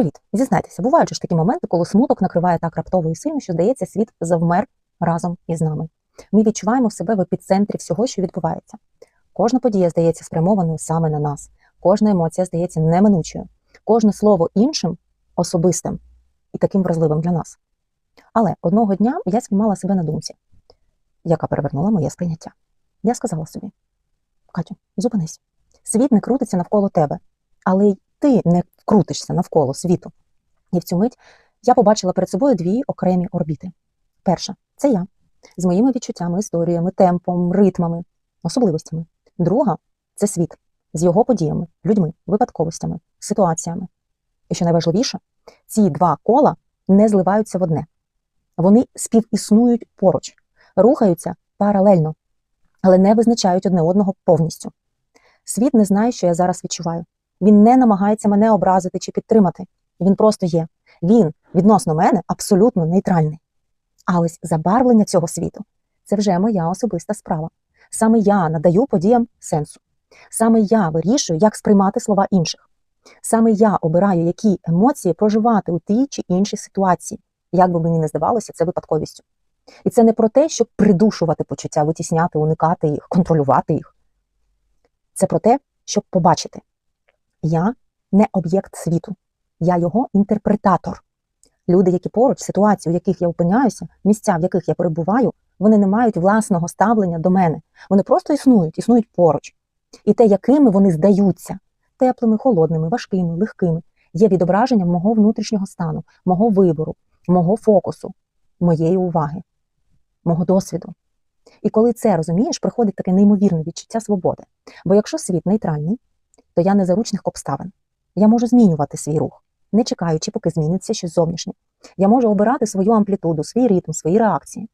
Привіт, зізнайтеся, бувають ж такі моменти, коли смуток накриває так раптово і сильно, що здається, світ завмер разом із нами. Ми відчуваємо себе в епіцентрі всього, що відбувається. Кожна подія здається спрямованою саме на нас, кожна емоція здається неминучою, кожне слово іншим особистим і таким вразливим для нас. Але одного дня я спіймала себе на думці, яка перевернула моє сприйняття. Я сказала собі: Катю, зупинись. Світ не крутиться навколо тебе, але й ти не крутишся навколо світу. І в цю мить я побачила перед собою дві окремі орбіти. Перша це я з моїми відчуттями, історіями, темпом, ритмами, особливостями. Друга це світ з його подіями, людьми, випадковостями, ситуаціями. І що найважливіше, ці два кола не зливаються в одне. Вони співіснують поруч, рухаються паралельно, але не визначають одне одного повністю. Світ не знає, що я зараз відчуваю. Він не намагається мене образити чи підтримати. Він просто є. Він відносно мене абсолютно нейтральний. А ось забарвлення цього світу це вже моя особиста справа. Саме я надаю подіям сенсу. Саме я вирішую, як сприймати слова інших. Саме я обираю, які емоції проживати у тій чи іншій ситуації, як би мені не здавалося, це випадковістю. І це не про те, щоб придушувати почуття, витісняти, уникати їх, контролювати їх. Це про те, щоб побачити. Я не об'єкт світу, я його інтерпретатор. Люди, які поруч, ситуації, у яких я опиняюся, місця, в яких я перебуваю, вони не мають власного ставлення до мене. Вони просто існують, існують поруч. І те, якими вони здаються теплими, холодними, важкими, легкими, є відображенням мого внутрішнього стану, мого вибору, мого фокусу, моєї уваги, мого досвіду. І коли це розумієш, приходить таке неймовірне відчуття свободи. Бо якщо світ нейтральний, то я не заручних обставин. Я можу змінювати свій рух, не чекаючи, поки зміниться щось зовнішнє. Я можу обирати свою амплітуду, свій ритм, свої реакції.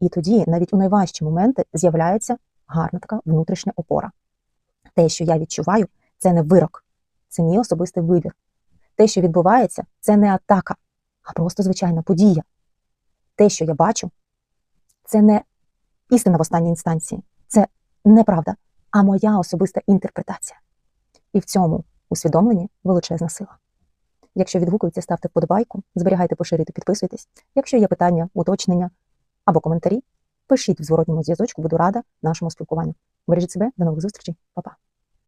І тоді, навіть у найважчі моменти, з'являється гарна така внутрішня опора. Те, що я відчуваю, це не вирок, це мій особистий вибір. Те, що відбувається, це не атака, а просто звичайна подія. Те, що я бачу, це не істина в останній інстанції, це неправда, а моя особиста інтерпретація. І в цьому усвідомленні величезна сила. Якщо відгукується, ставте вподобайку, зберігайте, поширюйте, підписуйтесь. Якщо є питання, уточнення або коментарі, пишіть в зворотньому зв'язочку, буду рада нашому спілкуванню. Бережіть себе, до нових зустрічей, Па-па.